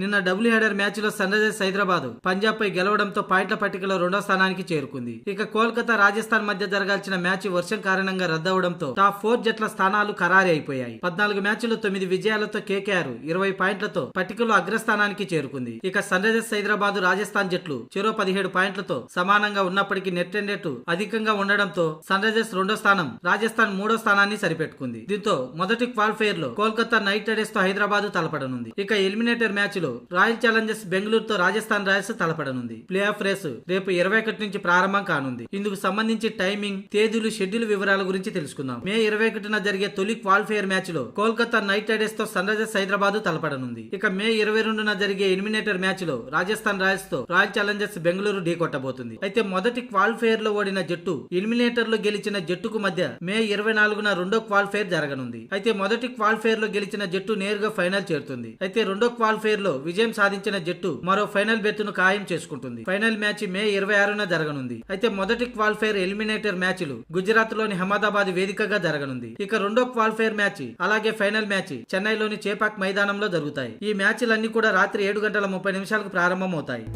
నిన్న double header మ్యాచ్లో Sunrisers Hyderabad Punjab పై గెలవడంతో పాయింట్ల పట్టికలో రెండో స్థానానికి చేరుకుంది. ఇక కోల్కతా రాజస్థాన్ మధ్య జరగాల్సిన మ్యాచ్ వర్షం కారణంగా రద్దవడంతో టాప్ ఫోర్ జట్ల స్థానాలు ఖరారీ అయిపోయాయి. పద్నాలుగు మ్యాచ్లు తొమ్మిది విజయాలతో కేకేఆర్ ఇరవై పాయింట్లతో పట్టికలో అగ్రస్థానానికి చేరుకుంది. ఇక సన్ రైజర్స్ హైదరాబాద్ రాజస్థాన్ జట్లు చెరో పదిహేడు పాయింట్లతో సమానంగా ఉన్నప్పటికీ నెట్ అండ్ నెట్ అధికంగా ఉండడంతో సన్ రైజర్స్ రెండో స్థానం రాజస్థాన్ మూడో స్థానాన్ని సరిపెట్టుకుంది. దీంతో మొదటి క్వాలిఫైర్లో కోల్కతా నైట్ రైడర్స్తో హైదరాబాద్ తలపడనుంది. ఇక ఎలిమినేటర్ మ్యాచ్లో రాయల్ ఛాలెంజర్స్ బెంగళూరుతో రాజస్థాన్ రాయల్స్ తలపడనుంది. ప్లే ఆఫ్ రేస్ రేపు ఇరవై ఒకటి నుంచి ప్రారంభం కానుంది. ఇందుకు సంబంధించి టైమింగ్ తేదీలు షెడ్యూల్ వివరాల గురించి తెలుసుకుందాం. మే ఇరవై ఒకటిన జరిగే తొలి క్వాలిఫైయర్ మ్యాచ్లో కోల్కతా నైట్ రైడర్స్తో సన్ రైజర్స్ హైదరాబాద్ తలపడనుంది. ఇక మే ఇరవై రెండున జరిగే ఎలిమినేటర్ మ్యాచ్లో రాజస్థాన్ రాయల్స్తో రాయల్ ఛాలెంజర్స్ బెంగళూరు ఢీ కొట్టబోతుంది అయితే మొదటి క్వాలిఫైయర్లో ఓడిన జట్టు ఎలిమినేటర్లో గెలిచిన జట్టుకు మధ్య మే ఇరవై నాలుగున రెండో క్వాలిఫైర్ జరగనుంది. అయితే మొదటి క్వాలిఫైర్లో గెలిచిన జట్టు నేరుగా ఫైనల్ చేరుతుంది. అయితే రెండో క్వాలిఫైర్లో విజయం సాధించిన జట్టు మరో ఫైనల్ బెత్తును ఖాయం చేసుకుంటుంది. ఫైనల్ మ్యాచ్ మే ఇరవై ఆరున జరగనుంది. అయితే మొదటి క్వాలిఫైర్ ఎలిమినేటర్ మ్యాచ్లు గుజరాత్లోని అహ్మదాబాద్ వేదికగా జరగనుంది. ఇక రెండో క్వాలిఫైర్ మ్యాచ్ అలాగే ఫైనల్ మ్యాచ్ చెన్నైలోని చేపాక్ మైదానంలో జరుగుతాయి. ఈ మ్యాచ్లన్నీ కూడా రాత్రి ఏడు గంటల ముప్పై నిమిషాలకు ప్రారంభమవుతాయి.